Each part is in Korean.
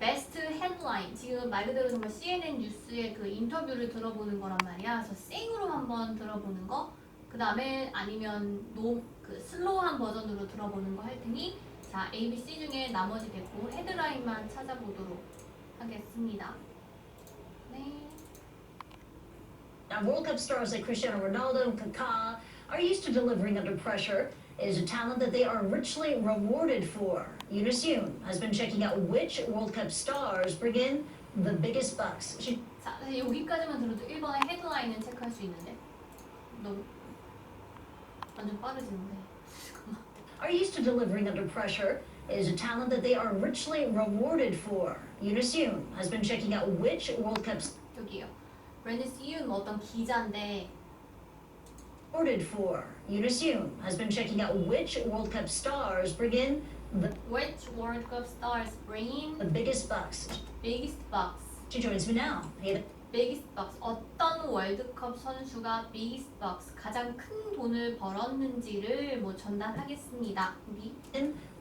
베스트 헤드라인 지금 말 그대로 정말 CNN 뉴스의 그 인터뷰를 들어보는 거란 말이야. 그래서 생으로 한번 들어보는 거. 그 다음에 아니면 노, 그 슬로우한 버전으로 들어보는 거 할 테니 자 A, B, C 중에 나머지 됐고 헤드라인만 찾아보도록 하겠습니다. 네. Now, World Cup stars like Cristiano Ronaldo and Kaká are used to delivering under pressure. It is a talent that they are richly rewarded for. Eunice Yoon has been checking out which World Cup stars bring in the biggest bucks. She 자 사실 여기까지만 들어도 1번의 헤드라인은 체크할 수 있는데 너무 완전 빠르지는데 잠깐만. are used to delivering under pressure. It is a talent that they are richly rewarded for. Eunice Yoon has been checking out which World Cup 여기요. 브랜디스 이윤 뭐 어떤 기자인데 rewarded for. Eunice Yoon has been checking out which World Cup stars bring in the, Which World Cup stars bring the biggest bucks. biggest bucks? She joins me now. Hey, biggest bucks. 어떤 월드컵 선수가 biggest bucks 가장 큰 돈을 벌었는지를 뭐 전달하겠습니다. 여기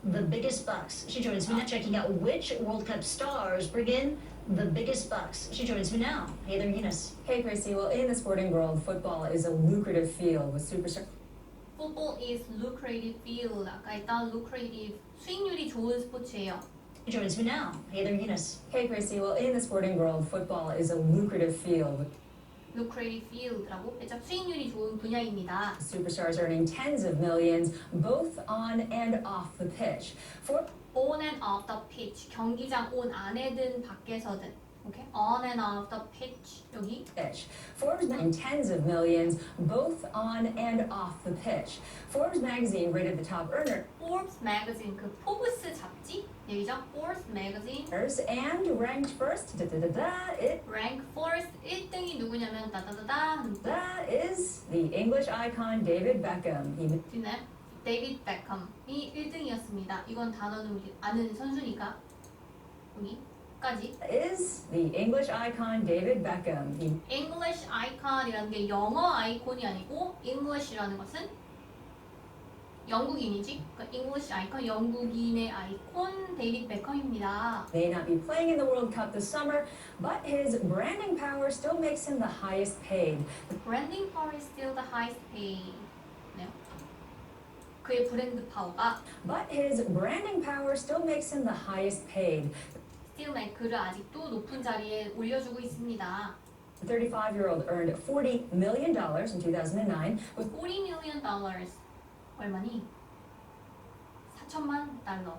the biggest bucks. She joins me now, checking out which World Cup stars bring in the biggest bucks. She joins me now. Hey there, Eunice. Hey, Christy. Well, in the sporting world, football is a lucrative field with superstars. football is lucrative field. 아까 일단 lucrative 수익률이 좋은 스포츠예요. She joins me now. Hey there, Eunice. Hey, Christy. Well, in the sporting world, football is a lucrative field with lucrative field라고 살짝 수익률이 좋은 분야입니다. superstars earning tens of millions both on and off the pitch. For on and off the pitch 경기장 on 안에든 밖에서든 오케이 on and off the pitch 여기 pitch. Forbes earning tens of millions both on and off the pitch. Forbes magazine rated the top earners Forbes magazine 그 포브스 잡지 얘기죠 Forbes magazine and ranked first. Da, da, da, da, it rank first 1등이 누구냐면 따다다다 하는 거 that is the English icon David Beckham. He 뒤에 데이빗 베컴이 1등이었습니다. 이건 단어는 우리 아는 선수니까 여기 까지 is the English icon David Beckham. He English icon이라는 게 영어 아이콘이 아니고 English라는 것은 영국인이지. 그러니까 English icon 영국인의 아이콘 데이빗 베컴입니다. may not be playing in the World Cup this summer, but his branding power still makes him the highest paid. Branding power is still the highest paid. 네요. 그의 브랜드 파워가 But his branding power still makes him the highest paid. Make 그를 아직도 높은 자리에 올려주고 있습니다. The 35-year-old earned $40 million in 2009 with 40 million dollars 얼마니? 4천만 달러.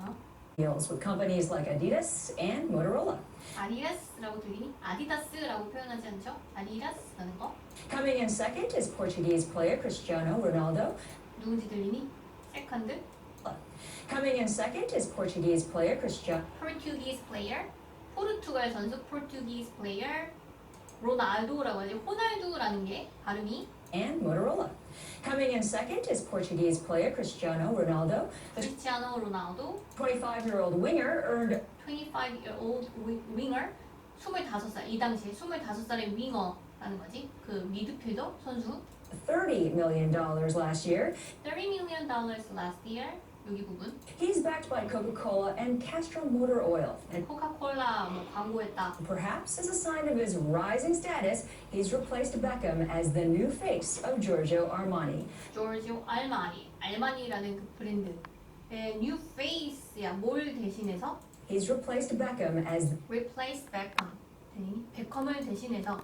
어? deals with companies like Adidas and Motorola. 아디다스라고 들리니? 아디다스라고 표현하지 않죠? 아디다스라는 거 Coming in second is Portuguese player Cristiano Ronaldo. 누군지 들리니? 세컨드 Coming in second is Portuguese player Cristiano Portuguese player 포르투갈 선수 Portuguese player 로날도라고 하죠. 호날두라는 게 발음이 and Motorola. Coming in second is Portuguese player Cristiano Ronaldo. The 크리스티아노 로날도 25-year-old winger earned 25 year old wi- winger 25살 이 당시에 25살의 윙어라는 거지. 그 미드필더 선수 $30 million last year. 30 million dollars last year 여기 부분 He's backed by Coca-Cola and Castrol Motor Oil. And 코카콜라 뭐 광고했다. perhaps as a sign of his rising status, he's replaced Beckham as the new face of Giorgio Armani. 조르지오 알마니 알마니라는 그 브랜드 의 new face야 뭘 대신해서 He's replaced Beckham as replace Beckham 되니? 베컴을 대신해서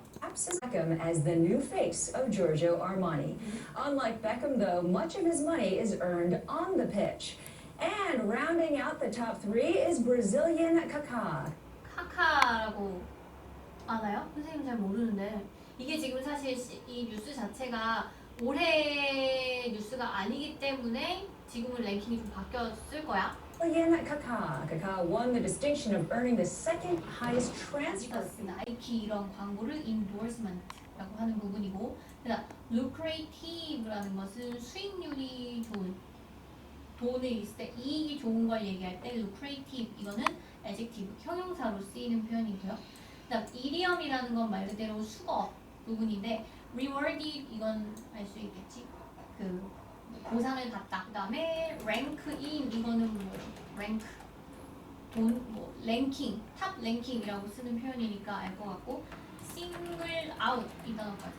Beckham as the new face of Giorgio Armani. Unlike Beckham, though, much of his money is earned on the pitch. And rounding out the top three is Brazilian Kaká. 카카라고 아나요? 선생님 잘 모르는데 이게 지금 사실 시- 이 뉴스 자체가 올해 뉴스가 아니기 때문에 지금은 랭킹이 좀 바뀌었을 거야. Brazilian Kaká. Kaká won the distinction of earning the second highest transfer 나이키 이런 광고를 endorsement라고 하는 부분이고 그다음 lucrative라는 것은 수익률이 좋은 돈을 있을 때 이익이 좋은 걸 얘기할 때 lucrative 이거는 adjective 형용사로 쓰이는 표현이고요. 그다음 idiom이라는 건 말 그대로 수거 부분인데 rewarded 이건 알 수 있겠지. 그 보상을 받다. 그 다음에 rank in 이거는 뭐 rank 돈, 뭐 랭킹, 탑 랭킹이라고 쓰는 표현이니까 알 것 같고 싱글 아웃 이 단어까지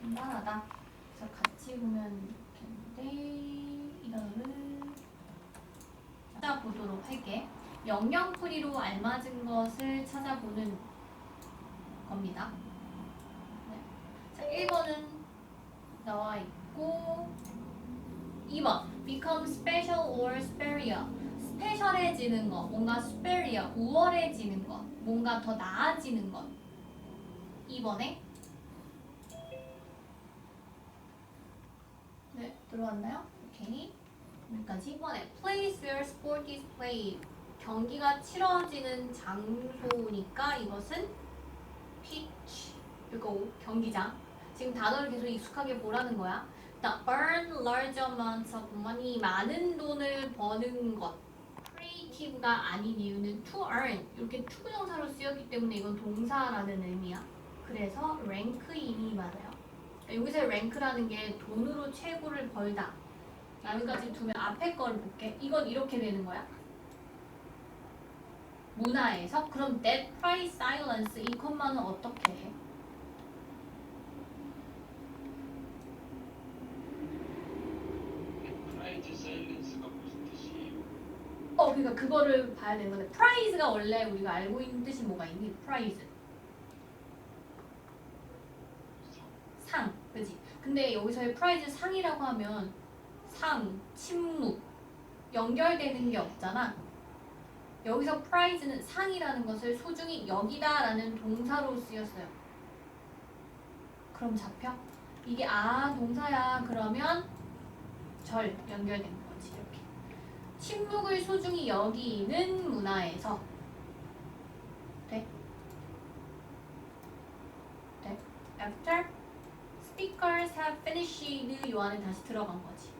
신발하다 그래서 같이 보면 좋겠는데 이 단어를 찾아보도록 할게 영영풀이로 알맞은 것을 찾아보는 겁니다 네. 자 1번은 나와 있고 2번 become special or superior. 스페셜해지는 것, 뭔가 superior, 우월해지는 것, 뭔가 더 나아지는 것. 2번에 네, 들어왔나요? 오케이. 여기까지. 1번에 place where sport is played 경기가 치러지는 장소니까 이것은 pitch. 이거 경기장 지금 단어를 계속 익숙하게 보라는 거야? 나 earn large amounts of money 많은 돈을 버는 것. Creative가 아닌 이유는 to earn 이렇게 투부정사로 쓰였기 때문에 이건 동사라는 의미야. 그래서 랭크인이 맞아요. 여기서 랭크라는 게 돈으로 최고를 벌다. 여기까지 두면 앞에 거를 볼게. 이건 이렇게 되는 거야. 문화에서 그럼 that price silence 이 콤마는 어떻게 해? 어, 그러니까 그거를 봐야 되는 건데 프라이즈가 원래 우리가 알고 있는 뜻이 뭐가 있니? 프라이즈 상, 그지? 근데 여기서의 프라이즈 상이라고 하면 상, 침묵 연결되는 게 없잖아. 여기서 프라이즈는 상이라는 것을 소중히 여기다라는 동사로 쓰였어요. 그럼 잡혀? 이게 아 동사야 그러면 절 연결되는 거지 이렇게. 침묵을 소중히 여기는 문화에서 돼? 돼? After speakers have finished 요 안에 다시 들어간 거지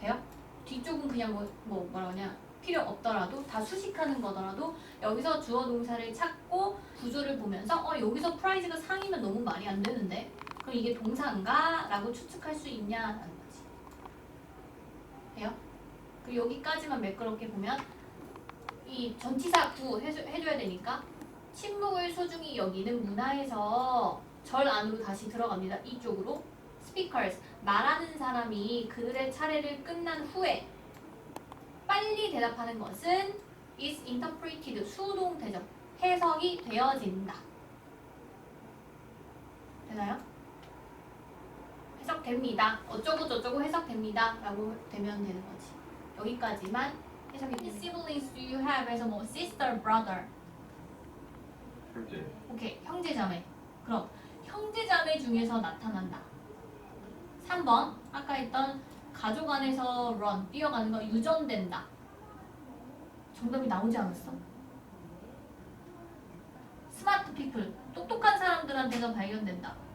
돼요? 뒤쪽은 그냥 뭐, 뭐 뭐라 그러냐 필요 없더라도 다 수식하는 거더라도 여기서 주어 동사를 찾고 구조를 보면서 어 여기서 프라이즈가 상이면 너무 말이 안 되는데 그럼 이게 동사인가? 라고 추측할 수 있냐라는 거지 돼요? 그 여기까지만 매끄럽게 보면 이 전치사 구 해줘, 해줘야 되니까 침묵을 소중히 여기는 문화에서 절 안으로 다시 들어갑니다. 이쪽으로 speakers 말하는 사람이 그들의 차례를 끝난 후에 빨리 대답하는 것은 is interpreted 수동 대접 해석이 되어진다. 되나요? 해석됩니다. 어쩌고 저쩌고 해석됩니다. 라고 되면 되는 거지. 여기까지만 해석이 됩니다. siblings do you have? 해서 뭐 sister, brother. 형제 오케이. 형제자매. 그럼 형제자매 중에서 나타난다. 3번 아까 했던 가족 안에서 run 뛰어가는 거 유전된다. 정답이 나오지 않았어? 스마트 피플 똑똑한 사람들한테서 발견된다.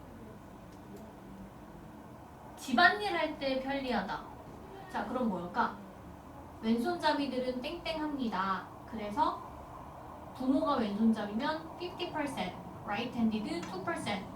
집안일 할 때 편리하다. 자 그럼 뭘까? 왼손잡이들은 땡땡합니다. 그래서 부모가 왼손잡이면 50%, right-handed 2%,